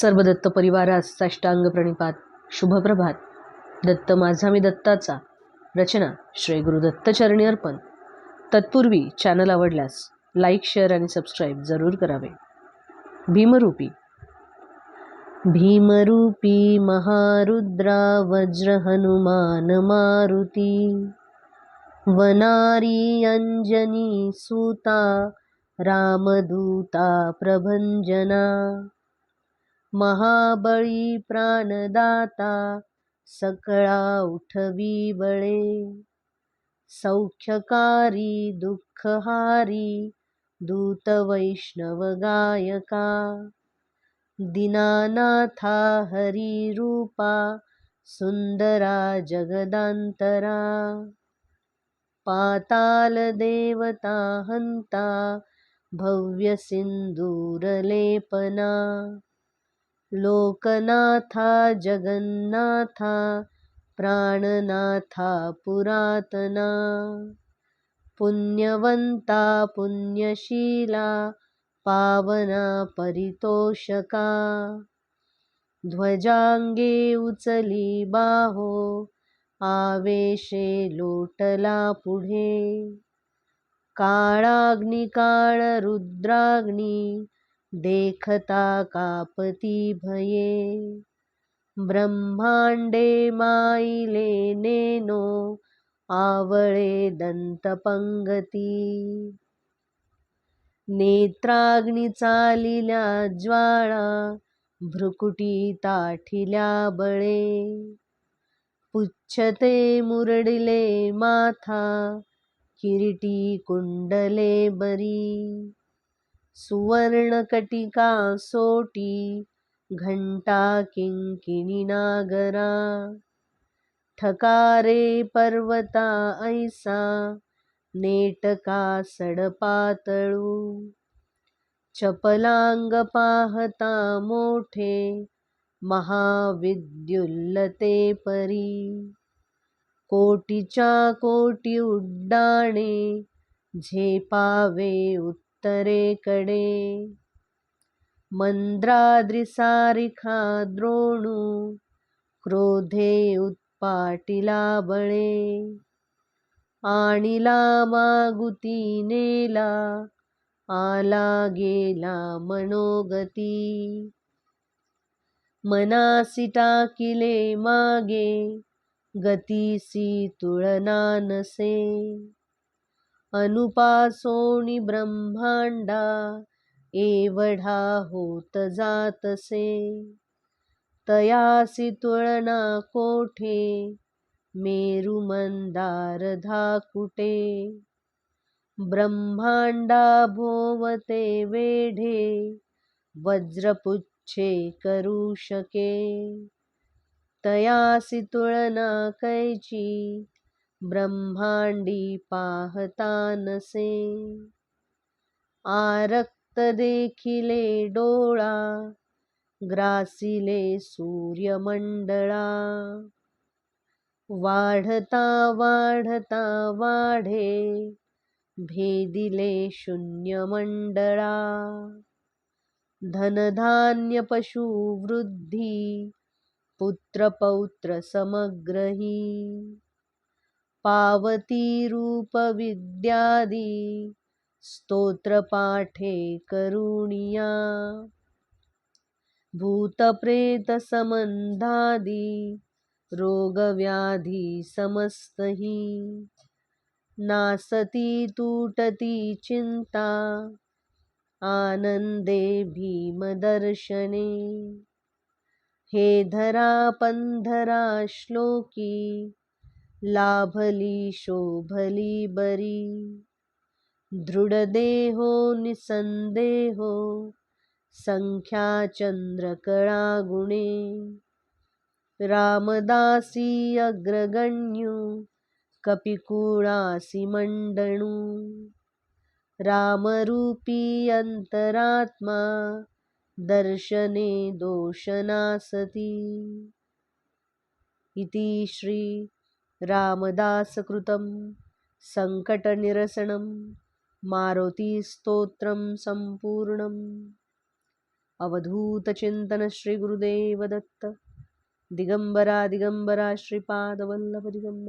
सर्व दत्त परिवारास साष्टांग प्रणिपात. शुभप्रभात. दत्त माझा मी दत्ताचा. रचना श्री गुरु दत्तचरणी अर्पण. तत्पूर्वी चॅनल आवडल्यास लाईक शेअर आणि सबस्क्राईब जरूर करावे. भीमरूपी. भीमरूपी महारुद्रा वज्र हनुमान मारुती. वनारी अंजनी सूता रामदूता प्रभंजना. महाबळी प्राणदाता सकळा उठवी बळे सौख्यकारी दुःखहारी दूत वैष्णव गायका. दीनानाथा हरी रूपा सुंदरा जगदांतरा. पाताल देवता हंता भव्य सिंदूरलेपना लोकनाथा जगन्नाथा प्राणनाथा पुरातना पुण्यवंता पुण्यशीला पावना परितोषका ध्वजांगे उचली बाहो आवेशे लोटला पुढे काळाग्नी काळ रुद्राग्नी देखता कापती भये। ब्रह्मांडे माईले नेनो आवळे दंतपंगती नेत्राग्नी चालिल्या ज्वाळा भ्रुकुटी ताठिल्या बळे। पुच्छते मुरडिले माथा किरीटी कुंडले बरी। सुवर्णकटिका सोटी घंटा किंकिणी नागरा। ठकारे पर्वता ऐसा नेटका सडपातळू चपलांग पाहता मोठे महाविद्युल्लते परी। कोटीच्या कोटी उड्डाणे झेपावे उत्तरेकडे मंद्राद्रिसारिखा द्रोणू क्रोधे उत्पाटिला बळे। आणिला मागुती नेला आला गेला मनोगती। मनासी टाकिले मागे गतीसी तुळना नसे। अनुपासोणी ब्रह्मांडा एवढा होत जातसे. तयासी तुळना कोठे मेरू मंदार धाकुटे ब्रह्मांडा भोवते वेढे वज्रपुच्छे करू शके. तयासी तुळना कैची ब्रह्मांडी पाहता नसे आरक्त देखिले डोळा ग्रासिले सूर्यमंडळा. वाढता वाढता वाढे भेदिले शून्यमंडळा. धनधान्य पशु वृद्धी पुत्रपौत्र समग्रही. पावती रूप विद्यादी स्तोत्रपाठे करुणिया. भूतप्रेत रोगव्याधि रोगव्याधी समस्तही. नासती तुटती चिंता आनंदे भीमदर्शने. हे धरा पंधरा श्लोकी लाभली शोभली बरी. दृढदेहो निसंदेहो संख्या चंद्रकळा गुणे. रामदासी अग्रगण्यू कपिकुळासी मंडणू. रामरूपी अंतरात्मा दर्शने दोषनासती. इति श्री रामदासकृतं सङ्कटनिरसनं मारुतिस्तोत्रं सम्पूर्णम्। अवधूतचिन्तन श्रीगुरुदेवदत्त दिगम्बरा श्रीपादवल्लभदिगम्बर